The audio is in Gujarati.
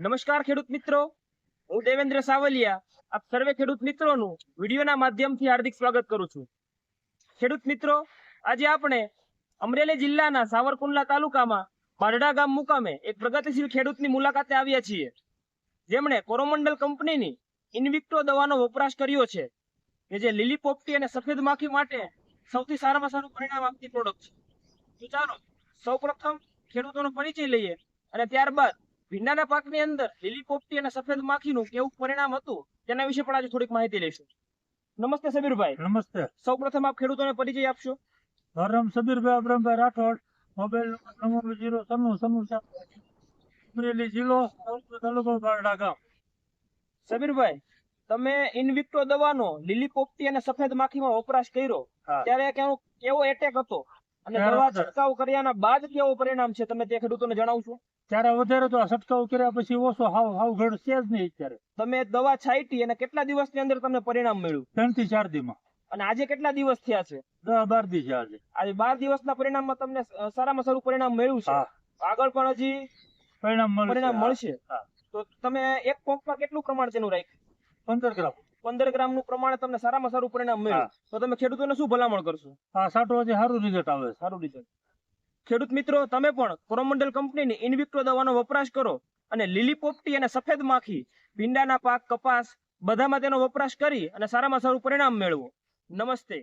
નમસ્કાર, ખેડૂત મિત્રો. હું દેવેન્દ્ર સાવલિયા. આપ સર્વે ખેડૂત મિત્રોનું વિડીયોના માધ્યમથી હાર્દિક સ્વાગત કરું છું. ખેડૂત મિત્રો, આજે આપણે અમરેલી જિલ્લાના સાવરકુંડલા તાલુકામાં બારડા ગામ મુકામે એક પ્રગતિશીલ ખેડૂતની મુલાકાતે આવ્યા છીએ. જેમણે કોરોમંડલ કંપનીની ઇન્વિક્ટો દવાનો વપરાશ કર્યો છે, કે જે લીલી પોપટી અને સફેદ માખી માટે સૌથી સારામાં સારું પરિણામ આપતી પ્રોડક્ટ છે. તો ચાલો, સૌપ્રથમ ખેડૂતોનો પરિચય લઈએ અને ત્યારબાદ ભીંડાના પાકની અંદર લીલી અને સફેદ માખીનું કેવું પરિણામ હતું તેના વિશે પણ આજે થોડીક માહિતી લઈશું. નમસ્તે સબીરભાઈ. નમસ્તે. સૌપ્રથમ આપ ખેડૂતોને પરિચય આપશો. મારું નામ Sabirbhai Abrambhai Rathod mobile number zero સન્નું સન્નું અમરેલી જિલ્લો તાલુકો બારડા ગામ. સબીરભાઈ તમે ઇનવિક્ટો દવાનો લીલી પોપટી અને સફેદ માખીમાં વપરાશ કર્યો. ત્યારે કેવો એટેક હતો? અને દવા. છંટકાવ કર્યાના બાદ કેવો પરિણામ છે? તમે તે ખેડૂતોને જણાવશો? ત્યારે વધારે તો છંટકાવ કર્યા પછી ઓછો હાવ હાવ ઘડ છે જ નહીં અત્યારે. તમે દવા છાંટી અને કેટલા દિવસની અંદર તમને પરિણામ મળ્યું? ત્રણથી ચાર દીમાં. અને આજે કેટલા દિવસ થયા છે? દસ બાર દિવસ છે આજે. આજે બાર દિવસના પરિણામમાં તમને સારામાં સારું પરિણામ મળ્યું છે? આગળ પણ હજી પરિણામ મળશે. પરિણામ મળશે? તો તમે એક પંપમાં કેટલું પ્રમાણ તેનું રાખ્યું? પંદર ગ્રામ. પંદર ગ્રામનું પ્રમાણે તમને સારામાં સારું પરિણામ મળ્યું. તો તમે ખેડૂતોને શું ભલામણ કરશો? હા સાટો હજી સારું રિઝલ્ટ આવે સારું રિઝલ્ટ ખેડૂત મિત્રો તમે પણ કોરોમંડલ કંપનીની ઇનવિક્ટો દવાનો વપરાશ કરો અને લીલી પોપટી અને સફેદ માખી ભીંડાના પાક કપાસ બધામાં તેનો વપરાશ કરી અને સારામાં સારું પરિણામ મેળવો. નમસ્તે.